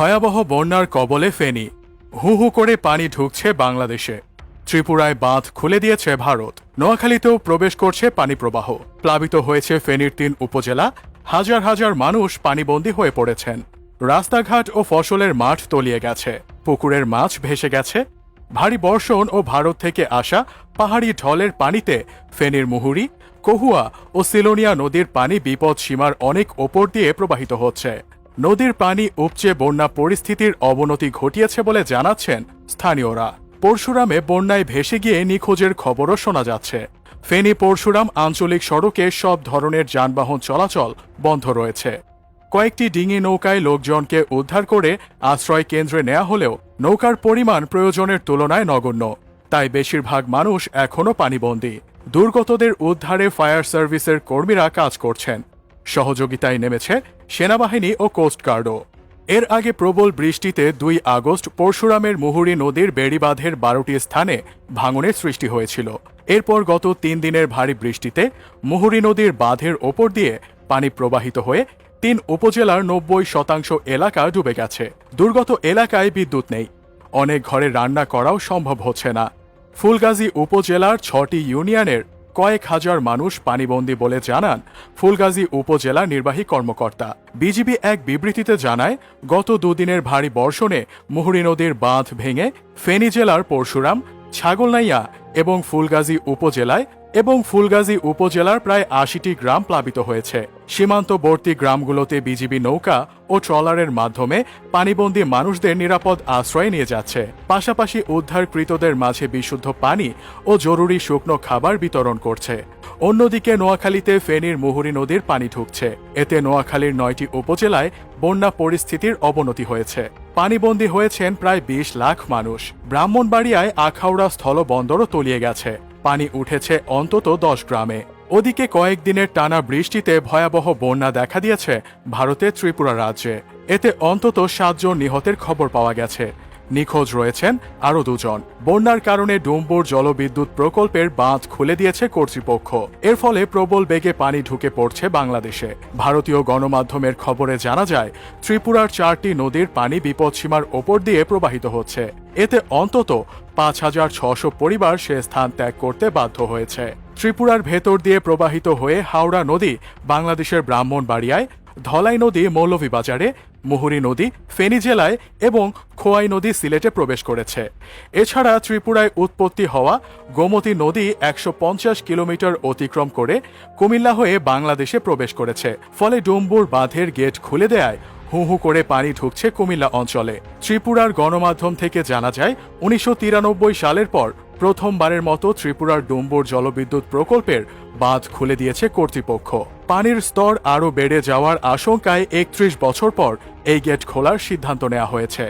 ভয়াবহ বন্যার কবলে ফেনী। হু হু করে পানি ঢুকছে বাংলাদেশে। ত্রিপুরায় বাঁধ খুলে দিয়েছে ভারত। নোয়াখালীতেও প্রবেশ করছে পানি প্রবাহ। প্লাবিত হয়েছে ফেনীর তিন উপজেলা। হাজার হাজার মানুষ পানিবন্দী হয়ে পড়েছেন। রাস্তাঘাট ও ফসলের মাঠ তলিয়ে গেছে। পুকুরের মাছ ভেসে গেছে। ভারী বর্ষণ ও ভারত থেকে আসা পাহাড়ি ঢলের পানিতে ফেনীর মুহুরি, কহুয়া ও সিলোনিয়া নদীর পানি বিপদ সীমার অনেক ওপর দিয়ে প্রবাহিত হচ্ছে। নদীর পানি উপচে বন্যা পরিস্থিতির অবনতি ঘটিয়েছে বলে জানাচ্ছেন স্থানীয়রা। পরশুরামে বন্যায় ভেসে গিয়ে নিখোঁজের খবরও শোনা যাচ্ছে। ফেনী পরশুরাম আঞ্চলিক সড়কে সব ধরনের যানবাহন চলাচল বন্ধ রয়েছে। কয়েকটি ডিঙি নৌকায় লোকজনকে উদ্ধার করে আশ্রয় কেন্দ্রে নেওয়া হলেও নৌকার পরিমাণ প্রয়োজনের তুলনায় নগণ্য। তাই বেশিরভাগ মানুষ এখনও পানিবন্দী। দুর্গতদের উদ্ধারে ফায়ার সার্ভিসের কর্মীরা কাজ করছেন। সহযোগিতায় নেমেছে সেনাবাহিনী ও কোস্টগার্ডও এর আগে প্রবল বৃষ্টিতে দুই আগস্ট পরশুরামের মুহুরী নদীর বেড়িবাঁধের বারোটি স্থানে ভাঙনের সৃষ্টি হয়েছিল। এরপর গত তিন দিনের ভারী বৃষ্টিতে মুহুরী নদীর বাঁধের ওপর দিয়ে পানি প্রবাহিত হয়ে তিন উপজেলার নব্বই শতাংশ এলাকা ডুবে গেছে। দুর্গত এলাকায় বিদ্যুৎ নেই। অনেক ঘরে রান্না করাও সম্ভব হচ্ছে না। ফুলগাজী উপজেলার ছটি ইউনিয়নের কয়েক হাজার মানুষ পানিবন্দী বলে জানান ফুলগাজী উপজেলা নির্বাহী কর্মকর্তা। বিজিবি এক বিবৃতিতে জানায়, গত দুদিনের ভারী বর্ষণে মুহুরী নদীর বাঁধ ভেঙে ফেনী জেলার পরশুরাম, ছাগলনাইয়া এবং ফুলগাজী উপজেলায় এবং ফুলগাজী উপজেলার প্রায় আশিটি গ্রাম প্লাবিত হয়েছে। সীমান্তবর্তী গ্রামগুলোতে বিজিবি নৌকা ও ট্রলারের মাধ্যমে পানিবন্দী মানুষদের নিরাপদ আশ্রয় নিয়ে যাচ্ছে। পাশাপাশি উদ্ধারকৃতদের মাঝে বিশুদ্ধ পানি ও জরুরি শুকনো খাবার বিতরণ করছে। অন্যদিকে নোয়াখালীতে ফেনীর মুহুরী নদীর পানি ঢুকছে। এতে নোয়াখালীর নয়টি উপজেলায় বন্যা পরিস্থিতির অবনতি হয়েছে। পানিবন্দী হয়েছেন প্রায় বিশ লাখ মানুষ। ব্রাহ্মণবাড়িয়ায় আখাউড়া স্থলবন্দরও তলিয়ে গেছে। পানি উঠেছে অন্তত দশ গ্রামে। ওদিকে কয়েকদিনের টানা বৃষ্টিতে ভয়াবহ বন্যা দেখা দিয়েছে ভারতের ত্রিপুরা রাজ্যে। এতে অন্তত সাতজন নিহতের খবর পাওয়া গেছে। নিখোঁজ রয়েছেন আরও দুজন। বন্যার কারণে ডুম্বুর জলবিদ্যুৎ প্রকল্পের বাঁধ খুলে দিয়েছে কর্তৃপক্ষ। এর ফলে প্রবল বেগে পানি ঢুকে পড়ছে বাংলাদেশে। ভারতীয় গণমাধ্যমের খবরে জানা যায়, ত্রিপুরার চারটি নদীর পানি বিপদসীমার ওপর দিয়ে প্রবাহিত হচ্ছে। এতে অন্তত পাঁচ হাজার ছশো পরিবার সে স্থান ত্যাগ করতে বাধ্য হয়েছে। ত্রিপুরার ভেতর দিয়ে প্রবাহিত হয়ে হাওড়া নদী বাংলাদেশের ব্রাহ্মণবাড়িয়ায়, ধলাই নদী মৌলভীবাজারে মুহুরী নদী, ফেনী জেলায় এবং খোয়াই নদী সিলেটে প্রবেশ করেছে। এছাড়া ত্রিপুরায় উৎপত্তি হওয়া গোমতী নদী একশো পঞ্চাশ কিলোমিটার অতিক্রম করে কুমিল্লা হয়ে বাংলাদেশে প্রবেশ করেছে। ফলে ডুম্বুর বাঁধের গেট খুলে দেয়ায় হু হু করে পানি ঢুকছে কুমিল্লা অঞ্চলে। ত্রিপুরার গণমাধ্যম থেকে জানা যায়, উনিশশো তিরানব্বই সালের পর প্রথমবারের মতো ত্রিপুরার ডুম্বুর জলবিদ্যুৎ প্রকল্পের বাঁধ খুলে দিয়েছে কর্তৃপক্ষ। পানির স্তর আরও বেড়ে যাওয়ার আশঙ্কায় একত্রিশ বছর পর এই গেট খোলার সিদ্ধান্ত নেওয়া হয়েছে।